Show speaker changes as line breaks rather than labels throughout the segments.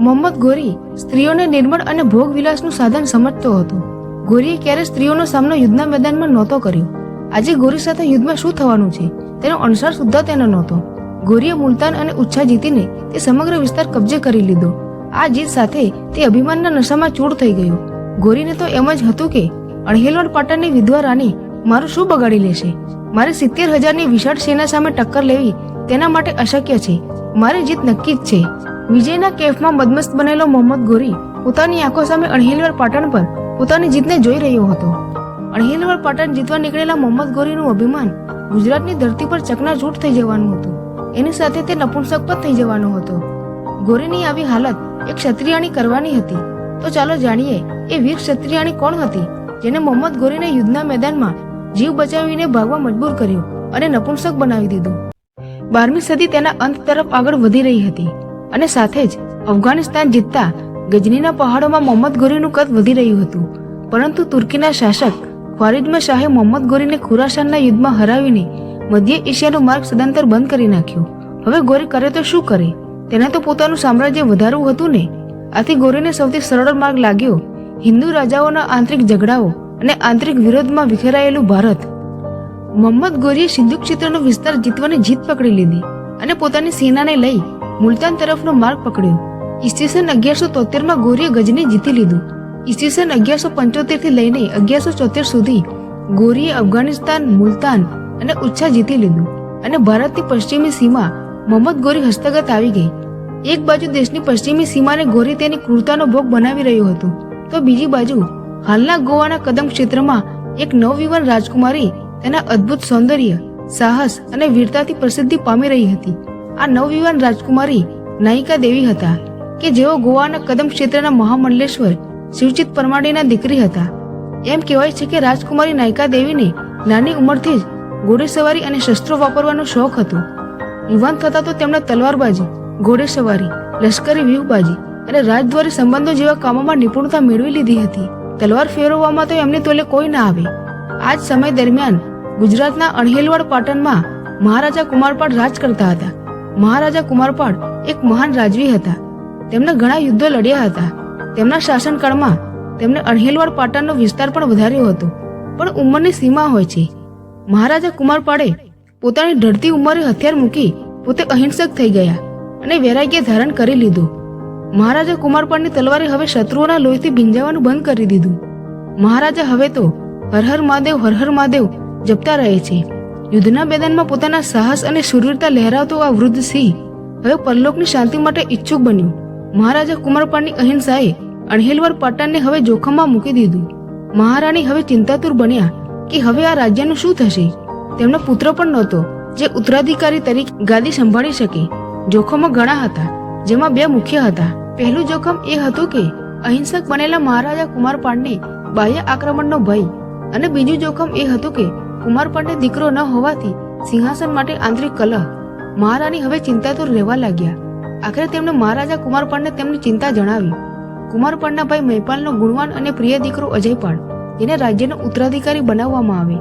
મોહમ્મદ ગોરી સ્ત્રીઓને નિર્મળ અને ભોગ વિલાસનું સાધન સમજતો હતો. ગોરીએ ક્યારે સ્ત્રીઓનો સામનો યુદ્ધના મેદાનમાં નહોતો કર્યો. આજે ગોરી સાથે યુદ્ધમાં શું થવાનું છે? તેનો અણસાર સુદ્ધા તેનો નહોતો. ગોરીએ મુલતાન અને ઉચ્છા જીતીને તે સમગ્ર વિસ્તાર કબજે કરી લીધો. આ જીત સાથે તે અભિમાનના નશામાં ચૂર થઈ ગયો. ગોરીને તો એમ જ હતું કે અણહેલવાડ પાટણની વિધવા રાણી મારું શું બગાડી લેશે? મારે સિત્તેર હજારની વિશાળ સેના સામે ટક્કર લેવી તેના માટે અશક્ય છે. મારી જીત નક્કી જ છે. વિજયના કેફમાં મદમસ્ત બનેલો મોહમ્મદ ગોરી પોતાની આંખો સામે અણહિલવર પાટણ પર પોતાની જીતને જોઈ રહ્યો હતો. અણહિલવર પાટણ જીતવા નીકળેલા મોહમ્મદ ગોરીનું અભિમાન ગુજરાતની ધરતી પર ચકનાચૂટ થઈ જવાનું હતું. એની સાથે તે નપુંસક પણ થઈ જવાનો હતો. ગોરીની આવી હાલત એક ક્ષત્રિયાણી કરવાની હતી. તો ચાલો જાણીએ એ વીર ક્ષત્રિયાણી કોણ હતી, જેને મોહમ્મદ ગોરીને યુદ્ધના મેદાનમાં જીવ બચાવીને ભાગવા મજબૂર કર્યો અને નપુંસક બનાવી દીધું. બારમી સદી તેના અંત તરફ આગળ વધી રહી હતી. અને સાથે જ અફઘાનિસ્તાન જીતતા ગજનીના પહાડોમાં મોહમ્મદ ગોરીનું કદ વધી રહ્યું હતું. પરંતુ તુર્કીના શાસક ખ્વારિજમાં શાહે મોહમ્મદ ગોરીને ખુરાસાનના યુદ્ધમાં હરાવીને મધ્ય એશિયાનો માર્ગ સદંતર બંધ કરી નાખ્યો. હવે ગોરી કરે તો શું કરે? તેને તો પોતાનું સામ્રાજ્ય વધારવું હતું ને? આથી ગોરીને સૌથી સરળ માર્ગ લાગ્યો હિન્દુ રાજાઓના આંતરિક ઝઘડાઓ અને આંતરિક વિરોધમાં વિખેરાયેલું ભારત. મોહમ્મદ ગોરીએ સિંધુ ક્ષેત્રનો વિસ્તાર જીતવાની જીત પકડી લીધી અને પોતાની સેનાને લઈ મુલતાન તરફનો માર્ગ પકડ્યો. ઈસવીસન અગિયારસો તોતેરમાં ગોરીએ ગજની જીતી લીધું. ઈસવીસન અગિયારસો પંચોતેરથી લઈને અગિયારસો ચોતેર સુધી ગોરીએ અફઘાનિસ્તાન, મુલતાન અને ઉચ્છા જીતી લીધું અને ભારતની પશ્ચિમી સીમા મોહમ્મદ ગોરી હસ્તગત આવી ગઈ. એક બાજુ દેશની પશ્ચિમી સીમાને ગોરી તેની ક્રૂરતાનો ભોગ બનાવી રહ્યો હતો, તો બીજી બાજુ હાલના ગોવાના કદમ ક્ષેત્રમાં એક નવયુવાન રાજકુમારી તેના અદ્ભુત સૌંદર્ય, સાહસ અને વીરતાથી પ્રસિદ્ધિ પામી રહી હતી. આ નવયુવાન રાજકુમારી નાયિકા દેવી હતા કે જેઓ ગોવાના કદમ ક્ષેત્રના મહામંડલેશ્વર શિવચિત પરમાડીના દીકરી હતા. એમ કહેવાય છે કે રાજકુમારી નાયિકા દેવીને નાની ઉંમરથી જ ઘોડેસવારી અને શસ્ત્રો વાપરવાનો શોખ હતો. યુવાન થતા તો તેમણે તલવારબાજી ઘોડેસવારી લશ્કરી વ્યૂહબાજી અને રાજદ્વારી સંબંધો જેવા કામોમાં નિપુણતા મેળવી લીધી હતી. તલવાર ફેરવવામાં તો એમની તોલે કોઈ ના આવે. આ જ સમય દરમિયાન ગુજરાતના અણહેલવાડ પાટણમાં મહારાજા કુમારપાળ રાજ કરતા હતા. મહારાજા કુમારપાળ એક મહાન રાજવી હતા. તેમણે ઘણા યુદ્ધો લડ્યા હતા. તેમના શાસનકાળમાં તેમણે અણહેલવાડ પાટણનો વિસ્તાર પણ વધાર્યો હતો. પણ ઉંમરની સીમા હોય છે. મહારાજા કુમારપાળે પોતાની ઢળતી ઉંમરે હથિયાર મૂકી પોતે અહિંસક થઈ ગયા અને વૈરાગ્ય ધારણ કરી લીધું. મહારાજા કુમારપાળની તલવારે હવે શત્રુઓના લોહીથી ભીંજાવાનું બંધ કરી દીધું. મહારાજા હવે તો હર હર મહાદેવ, હર હર મહાદેવ જપતા રહે છે. યુદ્ધના મેદાનમાં પોતાના સાહસ અને શૂરવીરતા લહેરાવતો આ વૃદ્ધ સિંહ હવે પરલોકની શાંતિ માટે ઈચ્છુક બન્યું. મહારાજા કુમારપાળની અહિંસાએ અણહિલવાડ પાટણને હવે જોખમમાં મૂકી દીધું. મહારાણી હવે ચિંતાતુર બન્યા કે હવે આ રાજ્યનું શું થશે? તેમનો પુત્ર પણ નહોતો, જે ઉત્તરાધિકારી તરીકે ગાદી સંભાળી શકે. જોખમો ઘણા હતા, જેમાં બે મુખ્ય હતા. પહેલું જોખમ એ હતું કે અહિંસક બનેલા મહારાજા કુમારપાળને બાહ્ય આક્રમણનો ભય અને બીજું જોખમ એ હતું કે કુમારપાળને દીકરો ન હોવાથી સિંહાસન માટે આંતરિક કલહ. મહારાણી હવે ચિંતાતુર રહેવા લાગ્યા. આખરે તેમણે મહારાજા કુમારપાળને તેમની ચિંતા જણાવી. કુમારપાળના ભાઈ મહેપાલનો ગુણવાન અને પ્રિય દીકરો અજયપાળ જેને રાજ્યનો ઉત્તરાધિકારી બનાવવામાં આવે.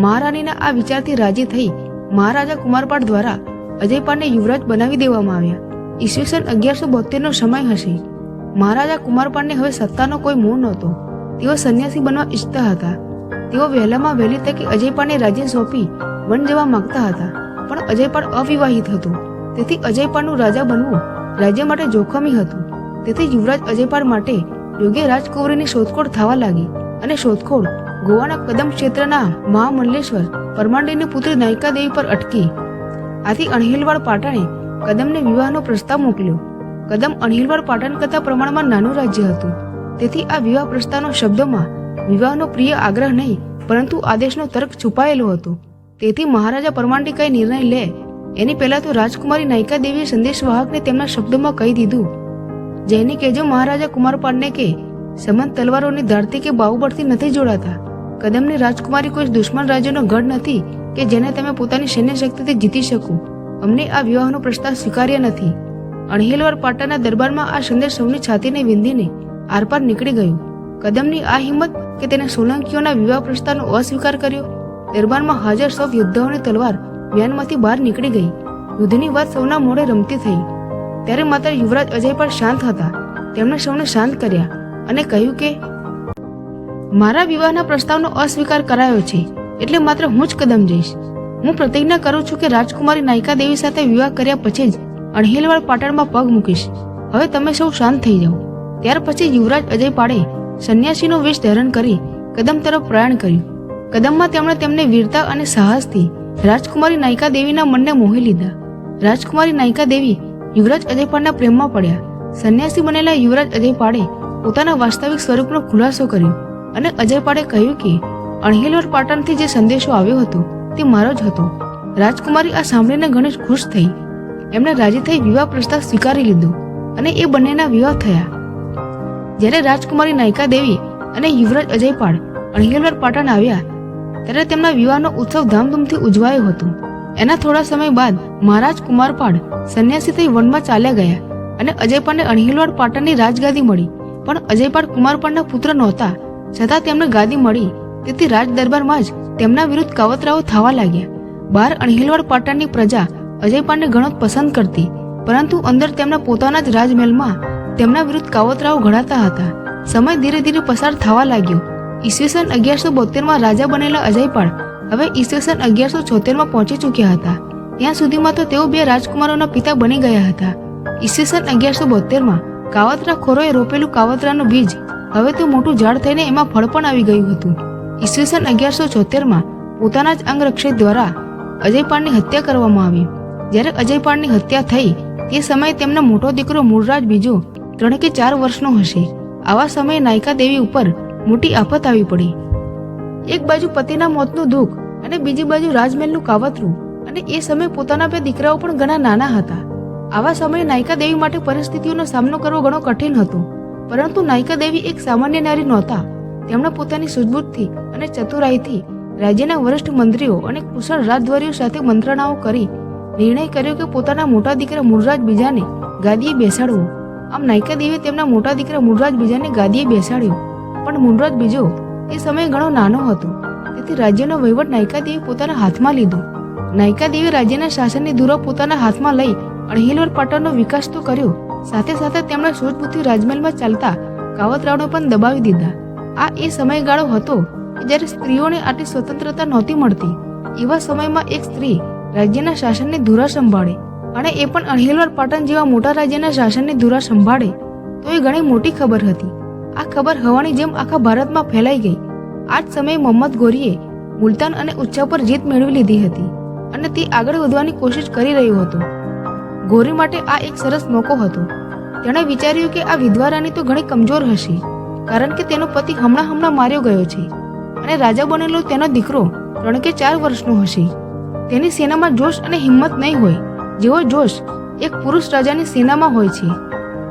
મહારાણીના આ વિચારથી રાજી થઈ મહારાજા કુમારપાળ દ્વારા અજયપાળને યુવરાજ બનાવી દેવામાં આવ્યા. ઈસવીસન અગિયારસો બોતેરનો સમય હશે. મહારાજા કુમારપાળને હવે સત્તાનો કોઈ મોહ નહોતો. તેઓ સંન્યાસી બનવા ઈચ્છતા હતા. તેઓ વહેલામાં વહેલી તકે અજયપાળને રાજ્ય સોંપી વન જવા માંગતા હતા, પણ અજયપાળ અવિવાહિત હતો. તેથી અજયપાળનું રાજા બનવું રાજ્ય માટે જોખમી હતું. તેથી યુવરાજ અજયપાળ માટે યોગ્ય રાજકુંવરીની શોધખોળ થવા લાગી અને શોધખોળ ગોવાના કદમ ક્ષેત્રના મહામંડલેશ્વર પરમાંડીની પુત્રી નાયિકા દેવી પર અટકી. આથી અણહિલવાડ પાટણે કદમને વિવાહનો પ્રસ્તાવ મોકલ્યો. કદમ અણહિલવાડ પાટણ કરતા પ્રમાણમાં નાનું રાજ્ય હતું. તેથી આ વિવાહ પ્રસ્તાવનો શબ્દોમાં વિવાહનો પ્રિય આગ્રહ નહીં, પરંતુ આદેશનો તર્ક છુપાયેલો હતો. તેથી મહારાજા પરમાંડી કઈ નિર્ણય લે? એની પહેલા તો રાજકુમારી નાયિકા દેવીએ સંદેશવાહકને તેમના શબ્દોમાં કહી દીધું. જઈને કહેજો મહારાજા કુમારપાળને કે, સમંત તલવારોની ધરતી કે બાહુબળથી નથી જોડાતા. કદમની રાજકુમારી કોઈ દુશ્મન રાજ્યનો ગઢ નથી કે જેને તમે પોતાની સૈન્ય શક્તિથી જીતી શકો. અમને આ વિવાહનો પ્રસ્તાવ સ્વીકાર્ય નથી. અણહિલવાર પાટાના દરબારમાં આ સંદેશ સૌની છાતીને વિંધીને આરપાર નીકળી ગયું. કદમની આ હિંમત કે તેને સોલંકીઓના વિવાહ પ્રસ્તાવનો અસ્વીકાર કર્યો. દરબારમાં હાજર સૌ યોદ્ધાઓની તલવાર વ્યાનમાંથી બહાર નીકળી ગઈ. યુદ્ધની વાત સૌના મોઢે રમતી થઈ. ત્યારે માત્ર યુવરાજ અજય પણ શાંત હતા. તેમણે સૌને શાંત કર્યા અને કહ્યું કે, મારા વિવાહના પ્રસ્તાવનો અસ્વીકાર કરાયો છે, એટલે માત્ર હું જ કદમ જઈશ. હું પ્રતિજ્ઞા કરું છું કે રાજકુમારી નાયિકા દેવી સાથે વિવાહ કર્યા પછી જ અણહિલવાડ પાટણમાં પગ મૂકીશ. હવે તમે સૌ શાંત થઈ જાઓ. ત્યાર પછી યુવરાજ અજય પાડે સંન્યાસીનો વેશ ધારણ કરી કદમ તરફ પ્રયાણ કર્યું. કદમમાં તેમણે તેમને વીરતા અને સાહસથી રાજકુમારી નાયિકા દેવીના મનને મોહી લીધા. રાજકુમારી નાયિકા દેવી યુવરાજ અજયપાળના પ્રેમમાં પડ્યા. સંન્યાસી બનેલા યુવરાજ અજયપાળે પોતાના વાસ્તવિક સ્વરૂપનો ખુલાસો કર્યો અને અજયપાળે કહ્યું કે અણહિલવર પાટણથી જે સંદેશો આવ્યો હતો, તે મારો જ હતો. રાજકુમારી આ સાંભળીને ઘણી ખુશ થઈ. એમણે રાજી થઈ વિવાહ પ્રસ્તાવ સ્વીકારી લીધો અને એ બંનેના વિવાહ થયા. જ્યારે રાજકુમારી નાયકા દેવી અને યુવરાજ અજયપાળ અણહિલવર પાટણ આવ્યા, ત્યારે તેમના વિવાહનો ઉત્સવ ધામધૂમથી ઉજવાયો હતો. એના થોડા સમય બાદ મહારાજ કુમારપાળ સંન્યાસી થઈ વનમાં ચાલ્યા ગયા અને અજયપાળને અણહિલવાડ પાટણની રાજગાદી મળી. પણ અજયપાળ કુમારપાળના પુત્ર નહોતા, છતાં તેમને ગાદી મળી. તેથી રાજ દરબારમાં જ તેમના વિરુદ્ધ કાવતરાઓ થવા લાગ્યા. બહાર અણહિલવાડ પાટણની પ્રજા અજયપાળને ઘણો પસંદ કરતી, પરંતુ અંદર તેમના પોતાના જ રાજમહેલમાં તેમના વિરુદ્ધ કાવતરાઓ ઘડાતા હતા. સમય ધીરે ધીરે પસાર થવા લાગ્યો. ઈસવીસન અગિયારસો બોતેરમાં રાજા બનેલા અજયપાળ હવે ઈસવીસન અગિયારસો છોતેરમાં પહોંચી ચૂક્યા હતા. ત્યાં સુધીમાં તો તેઓ બે રાજકુમારોના પિતા બની ગયા હતા. ઈસવીસન અગિયારસો બોતેરમાં કાવતરા ખોરોએ રોપેલું કાવતરાનું બીજ હવે તો મોટું ઝાડ થઈને એમાં ફળ પણ આવી ગયું હતું. ઈસવીસન અગિયારસો છોતેરમાં પોતાના જ અંગરક્ષક દ્વારા અજયપાળની હત્યા કરવામાં આવી. જ્યારે અજયપાળની હત્યા થઈ, તે સમયે તેમનો મોટો દીકરો મૂળરાજ બીજો ત્રણ કે ચાર વર્ષનો હશે. આવા સમયે નાયકા દેવી ઉપર મોટી આફત આવી પડી. એક બાજુ પતિના મોતનું દુઃખ અને બીજી બાજુ રાજમહેલનું કાવતરું અને એ સમયે પોતાના બે દીકરાઓ પણ ઘણા નાના હતા. આવા સમયે નાયકા દેવી માટે પરિસ્થિતિઓનો સામનો કરવો ઘણો કઠિન હતો. પરંતુ નાયકા દેવી એક સામાન્ય નારી નહોતા. તેમણે પોતાની સૂઝબૂઝથી અને ચતુરાઈથી રાજ્યના વરિષ્ઠ મંત્રીઓ અને કુશળ રાજદ્વારીઓ સાથે મંત્રણાઓ કરી નિર્ણય કર્યો કે પોતાના મોટા દીકરા મૂળરાજ બીજાને ગાદીએ બેસાડવો. આમ નાયકા દેવીએ તેમના મોટા દીકરા મૂળરાજ બીજાને ગાદીએ બેસાડ્યો. પણ મૂળરાજ બીજો એ સમયે ઘણો નાનો હતો. તેથી રાજ્યનો વહીવટ નાયકા દેવી પોતાના હાથમાં લીધો. નાયકા દેવી રાજ્યના શાસનની ધુરા પોતાના હાથમાં લઈ અણહિલવર પાટણનો વિકાસ તો કર્યો. સાથે સાથે તેમણે સૂઝબૂછથી રાજમહેલમાં ચાલતા કાવતરાઓને પણ દબાવી દીધા. આ એ સમયગાળો હતો જ્યારે સ્ત્રીઓને આટલી સ્વતંત્રતા નહોતી મળતી. એવા સમયમાં એક સ્ત્રી રાજ્યના શાસનની ધુરા સંભાળે. અને એ પણ અણહિલવાડ પાટણ જેવા મોટા રાજ્યના શાસનની ધુરા સંભાળે. તો એ ઘણી મોટી ખબર હતી. આ ખબર હવાની જેમ આખા ભારતમાં ફેલાઈ ગઈ. આ જ સમયે મોહમ્મદ ગોરીએ મુલતાન અને ઉચ્ચા પર જીત મેળવી લીધી હતી અને તે આગળ વધવાની કોશિશ કરી રહ્યો હતો. ગોરી માટે આ એક સરસ મોકો હતો. તેણે વિચાર્યું કે આ વિધવા રાણી તો ઘણી કમજોર હશે, કારણ કે તેનો પતિ હમણાં હમણાં માર્યો ગયો છે અને રાજા બનેલો તેનો દીકરો ત્રણ કે ચાર વર્ષનો હશે. તેની સેનામાં જોશ અને હિંમત નહીં હોય જેવો જોશ એક પુરુષ રાજાની સેનામાં હોય છે.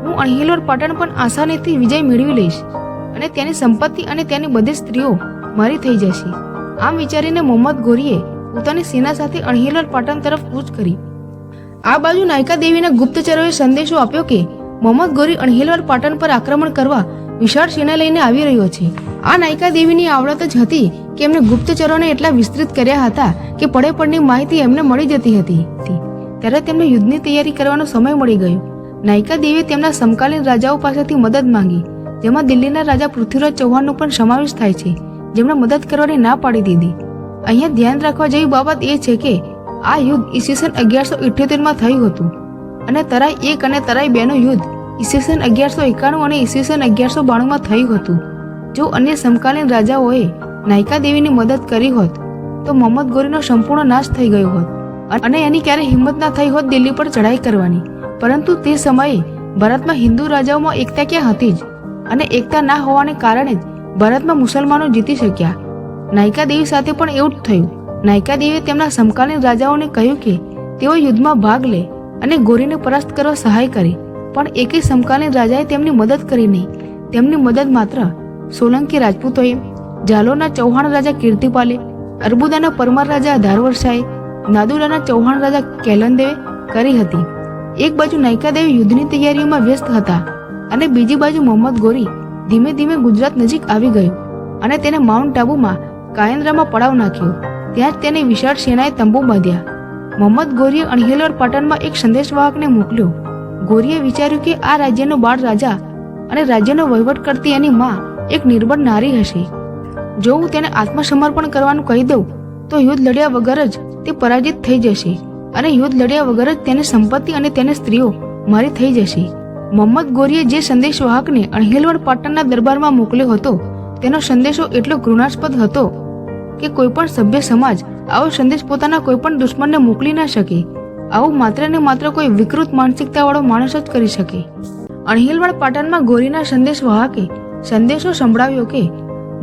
હું અણહિલોર પાટણ પણ આસાનીથી વિજય મેળવી લઈશ અને તેની સંપત્તિ અને તેની બધી સ્ત્રીઓ મારી થઈ જશે. આમ વિચારીને મોહમ્મદ ગોરીએ પોતાની સેના સાથે અણહિલોર પાટણ તરફ કૂચ કરી. આ બાજુ નાયકા દેવીના ગુપ્તચરોએ સંદેશો આપ્યો કે મોહમ્મદ ગોરી અણહિલવાર પાટણ પર આક્રમણ કરવા વિશાળ સેના લઈને આવી રહ્યો છે. આ નાયકા દેવીની આવડત જ હતી કે એમને ગુપ્તચરોને એટલા વિસ્તૃત કર્યા હતા કે પડે પડની માહિતી એમને મળી જતી હતી. ત્યારે તેમને યુદ્ધની તૈયારી કરવાનો સમય મળી ગયો. નાયકા દેવીએ તેમના સમકાલીન રાજાઓ પાસેથી મદદ માંગી, જેમાં દિલ્હીના રાજા પૃથ્વીરાજ ચૌહાણનો પણ સમાવેશ થાય છે, જેમણે મદદ કરવાની ના પાડી દીધી. અહીંયા ધ્યાન રાખવા જેવી બાબત એ છે કે, આ યુદ્ધ ઈસવીસન અગિયારસો ઇઠ્યોતેરમાં થયું હતું. અને તરાઈ એક અને તરાઈ બેનું યુદ્ધ ઈસવીસન અગિયારસો એકાણું અને ઈસવીસન અગિયારસો બાણુંમાં થયું હતું. જો અન્ય સમકાલીન રાજાઓએ નાયકા દેવીની મદદ કરી હોત, તો મોહમ્મદ ગોરીનો સંપૂર્ણ નાશ થઈ ગયો હોત. અને એની ક્યારે હિંમત ના થઈ હોત દિલ્હી પર ચઢાઈ કરવાની. પરંતુ તે સમયે ભારતમાં હિન્દુ રાજાઓમાં એકતા ક્યાં હતી જ? અને એકતા ના હોવાને કારણે જ ભારતમાં મુસલમાનો જીતી શક્યા. નાયકા દેવી સાથે પણ એવું જ થયું. નાયકા દેવીએ તેમના સમકાલીન રાજાઓને કહ્યું કે તેઓ યુદ્ધમાં ભાગ લે અને ગોરીને પરાસ્ત કરવા સહાય કરે. પણ એકેય સમકાલીન રાજાએ તેમની મદદ કરી નહીં. તેમની મદદ માત્ર સોલંકી રાજપૂતોએ. ઝાલોના ચૌહાણ રાજા કીર્તિપાલે, અર્બુદાના પરમાર રાજા ધારવર્ષાએ નાદુરાના ચૌહાણ રાજા કેલનદેવે કરી હતી. એક બાજુ નાયકાદેવી યુદ્ધની તૈયારીઓમાં વ્યસ્ત હતા અને બીજી બાજુ મોહમ્મદ ગોરી ધીમે ધીમે ગુજરાત નજીક આવી ગયો અને તેને માઉન્ટ આબુમાં કાયન્દ્રામાં પડાવ નાખ્યો. ત્યાં જ તેને વિશાળ સેનાએ તંબુ બાંધ્યા. મોહમ્મદ ગોરીએ અણહિલર પાટણમાં એક સંદેશવાહકને મોકલ્યો. ગોરીએ વિચાર્યું કે આ રાજ્યનો બાળ રાજા અને રાજ્યનો વહીવટ કરતી એની માં એક નિર્બળ નારી હશે. જો હું તેને આત્મસમર્પણ કરવાનું કહી દઉં તો યુદ્ધ લડ્યા વગર જ તે પરાજિત થઈ જશે. અને યુદ્ધ લડ્યા વગર જ તેને સંપત્તિ અને તેને સ્ત્રીઓ મારી થઈ જશે. મોહમ્મદ ગોરીએ જે સંદેશવાહકને અણહિલવડ પાટણના દરબારમાં મોકલ્યો હતો, તેનો સંદેશો એટલો ઘૃણાસ્પદ હતો કે કોઈપણ સભ્ય સમાજ આવો સંદેશ પોતાના કોઈપણ દુશ્મનને મોકલી ના શકે. આવું માત્ર ને માત્ર કોઈ વિકૃત માનસિકતાવાળો માણસ જ કરી શકે. અણહિલવાડ પાટણમાં ગોરીના સંદેશવાહકે સંદેશો સંભળાવ્યો કે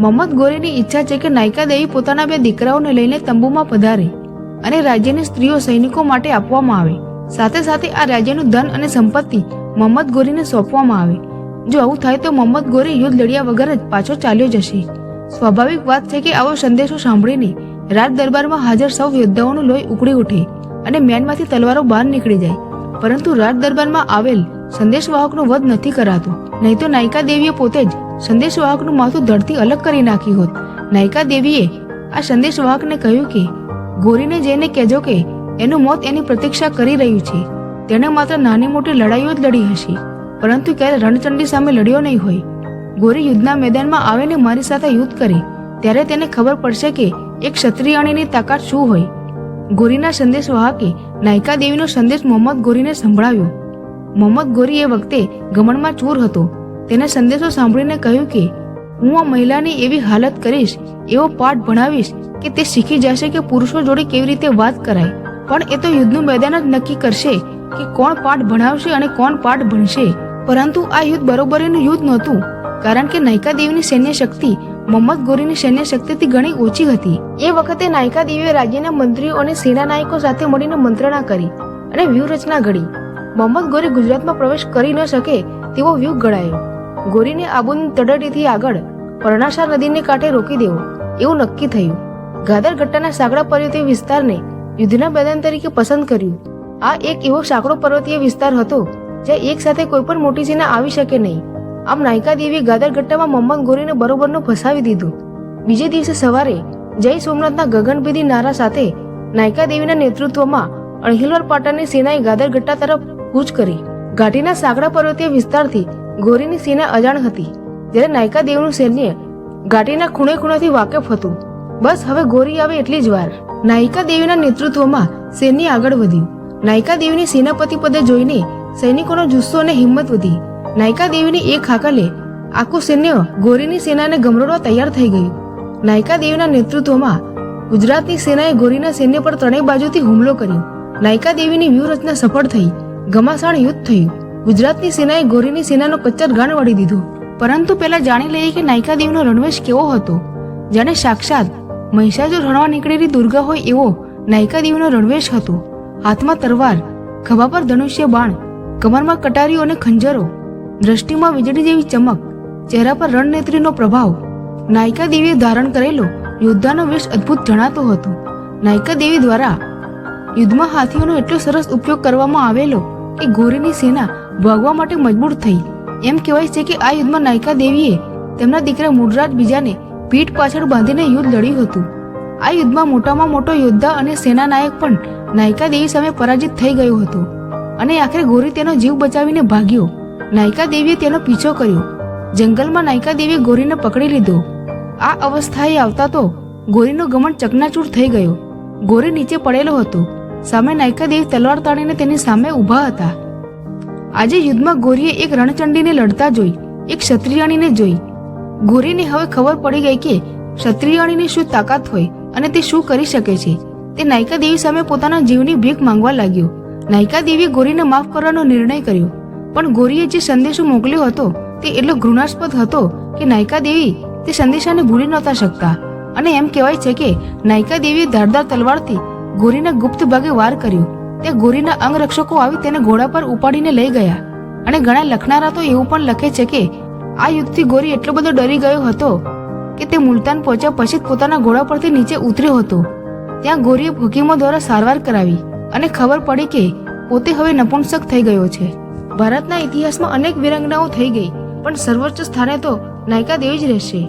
મોહમ્મદ ગોરીની ઈચ્છા છે કે નાયકા દેવી પોતાના બે દીકરાઓને લઈને તંબુમાં પધારે અને રાજ્યની સ્ત્રીઓ સૈનિકો માટે આપવામાં આવે. સાથે સાથે આ રાજ્યનું ધન અને સંપત્તિ મોહમ્મદ ગોરીને સોંપવામાં આવે. જો આવું થાય તો મોહમ્મદ ગોરી યુદ્ધ લડ્યા વગર જ પાછો ચાલ્યો જશે. સ્વાભાવિક વાત છે કે આવો સંદેશો સાંભળીને રાજ દરબારમાં હાજર સૌ યોદ્ધાઓનું લોહી ઉકળી ઉઠે અને મેનમાંથી તલવારો બહાર નીકળી જાય. પરંતુ રાજ દરબારમાં આવેલ સંદેશવાહકનો વધ નથી કરાતો. નહીં તો નાયકા દેવીએ પોતે જ સંદેશવાહકનું માથું ધડથી અલગ કરી નાખ્યું હોત. નાયકા દેવીએ આ સંદેશવાહકને કહ્યું કે, ગોરીને જઈને કહેજો કે, એનું મોત એની પ્રતીક્ષા કરી રહ્યું છે. તેણે માત્ર નાની મોટી લડાઈઓ જ લડી હશે. પરંતુ ક્યારે રણચંડી સામે લડ્યો નહીં હોય. ગોરી યુદ્ધના મેદાનમાં આવીને મારી સાથે યુદ્ધ કરે, ત્યારે તેને ખબર પડશે કે એક ક્ષત્રિયાણીની તાકાત શું હોય. ગોરીના સંદેશવાહકે નાયકા દેવીનો સંદેશ મોહમ્મદ ગોરીને સંભળાવ્યો. મોહમ્મદ ગોરી એ વખતે ગમણમાં ચૂર હતો. તેને સંદેશો સાંભળીને કહ્યું કે, હું આ મહિલાની એવી હાલત કરીશ, એવો પાઠ ભણાવીશ કે તે શીખી જશે કે પુરુષો જોડે કેવી રીતે વાત કરાય. પણ એ તો યુદ્ધનું મેદાન જ નક્કી કરશે કે કોણ પાઠ ભણાવશે અને કોણ પાઠ ભણશે. પરંતુ આ યુદ્ધ બરોબરીનું યુદ્ધ નહોતું, કારણ કે નાયકા દેવીની સૈન્ય શક્તિ, મોહમ્મદ ગોરીની સૈન્ય શક્તિથી ઘણી ઓછી હતી. એ વખતે નાયકા દેવીએ રાજ્યના મંત્રીઓ અને સેના નાયકો સાથે મળીને મંત્રણા કરી અને વ્યૂહરચના ઘડી. મોહમ્મદ ગોરી ગુજરાતમાં પ્રવેશ કરી ન શકે તેવો વ્યૂહ ઘડાયો. ગોરીને આબુની તળેટીથી આગળ પરણાશા નદીને કાંઠે રોકી દેવો. એવું નક્કી થયું. ગાદર ગટ્ટાના સાંકડા પર્વતીય વિસ્તારને યુદ્ધના મેદાન તરીકે પસંદ કર્યું. આ એક એવો સાંકડો પર્વતીય વિસ્તાર હતો, જ્યાં એક સાથે કોઈ પણ મોટી સેના આવી શકે નહીં. આમ નાયકા દેવીએ ગાદર ગટ્ટામાં મોહમ્મદ ગોરીને બરોબરનો ફસાવી દીધું. બીજે દિવસે સવારે જય સોમનાથના ગગનભેદી નારા સાથે નાયકા દેવીના નેતૃત્વમાં અણહિલવાર પાટણની સેનાએ ગાદર ગટ્ટા તરફ કૂચ કરી. ઘાટીના સાંકડા પર્વતીય વિસ્તારથી ગોરીની સેના અજાણ હતી, જ્યારે નાયકા દેવનું સૈન્ય ઘાટીના ખૂણે ખૂણેથી વાકેફ હતું. બસ હવે ગોરી આવે એટલી જ વાર. નાયિકા દેવીના નેતૃત્વમાં સૈન્ય આગળ વધ્યું. નાયિકા દેવીની સેનાપતિ પદે જોઈને સૈનિકોનો જુસ્સો અને હિંમત વધી. નાયિકા દેવીની એક હાકલે આખું સૈન્ય ગોરીની સેનાને ગમરોડવા તૈયાર થઈ ગયું. નાયિકા દેવીના નેતૃત્વમાં ગુજરાતની સેનાએ ગોરીના સૈન્ય પર ત્રણેય બાજુથી હુમલો કર્યો. નાયિકા દેવીની વ્યૂહરચના સફળ થઈ ઘમાસાણ યુદ્ધ થયું. ગુજરાતની સેનાએ ગોરીની સેનાનો કચ્છર ગાણ વળી દીધો. પરંતુ પહેલા જાણી લઈએ કે નાયકા દેવનો રણવેશ કેવો હતો. જાણે સાક્ષાત મહિષાસુર રણવા નીકળેલી દુર્ગા હોય એવો નાયકા દેવનો રણવેશ હતો. હાથમાં તરવાર ખભા પર ધનુષ્ય બાણ, કમરમાં કટારીઓ અને ખંજરો, દ્રષ્ટિમાં વીજળી જેવી ચમક, ચહેરા પર રણનેત્રીનો પ્રભાવ. નાયકા દેવીએ ધારણ કરેલો યોદ્ધાનો વેશ અદ્ભુત જણાતો હતો. નાયકા દેવી દ્વારા યુદ્ધમાં હાથીઓનો એટલો સરસ ઉપયોગ કરવામાં આવેલો કે ગોરીની સેના ભાગવા માટે મજબૂર થઈ. એમ કહેવાય છે કે આ યુદ્ધમાં નાયકા દેવીએ તેમના દીકરા મૂળરાજ બીજાને પીઠ પાછળ બાંધીને યુદ્ધ લડ્યું હતું. આ યુદ્ધમાં મોટામાં મોટો યોદ્ધા અને સેનાનાયક પણ નાયકા દેવી સામે પરાજિત થઈ ગયો હતો અને આખરે ગોરી તેનો જીવ બચાવીને ભાગ્યો. નાયકા દેવીએ તેનો પીછો કર્યો. જંગલમાં નાયકા દેવીએ ગોરીને પકડી લીધો. આ અવસ્થાએ આવતા તો ગોરીનો ગમન ચકનાચૂર થઈ ગયો. ગોરી નીચે પડેલો હતો. સામે નાયકા દેવી તલવાર તાણીને તેની સામે ઊભા હતા. આજે યુદ્ધમાં ગોરીએ એક રણચંડીને લડતા જોઈ, એક ક્ષત્રિયાણીને જોઈ. ગોરીને હવે ખબર પડી ગઈ કે ક્ષત્રિયાણીની શું તાકાત હોય અને તે શું કરી શકે છે. તે નાયકા દેવી સામે પોતાના જીવની ભીખ માંગવા લાગ્યો. નાયકા દેવીએ ગોરીને માફ કરવાનો નિર્ણય કર્યો. પણ ગોરીએ જે સંદેશો મોકલ્યો હતો, તે એટલો ઘૃણાસ્પદ હતો કે નાયકા દેવી તે સંદેશાને ભૂલી નહોતા શકતા. અને એમ કહેવાય છે કે નાયકા દેવીએ ધારદાર તલવારથી ગોરીના ગુપ્ત ભાગે વાર કર્યો. તે ગોરીના અંગરક્ષકો આવી તેને ઘોડા પર ઉપાડીને લઈ ગયા. અને ઘણા લખનારા તો એવું પણ લખે છે કે, આ યુદ્ધથી ગોરી એટલો બધો ડરી ગયો હતો કે તે મુલતાન પહોંચ્યા પછી જ પોતાના ઘોડા પરથી નીચે ઉતર્યો હતો. ત્યાં ગોરીએ હકીમો દ્વારા સારવાર કરાવી અને ખબર પડી કે પોતે હવે નપુંસક થઈ ગયો છે. ભારતના ઇતિહાસમાં અનેક વિરંગનાઓ થઈ ગઈ, પણ સર્વોચ્ચ સ્થાને તો નાયકા દેવી જ રહેશે.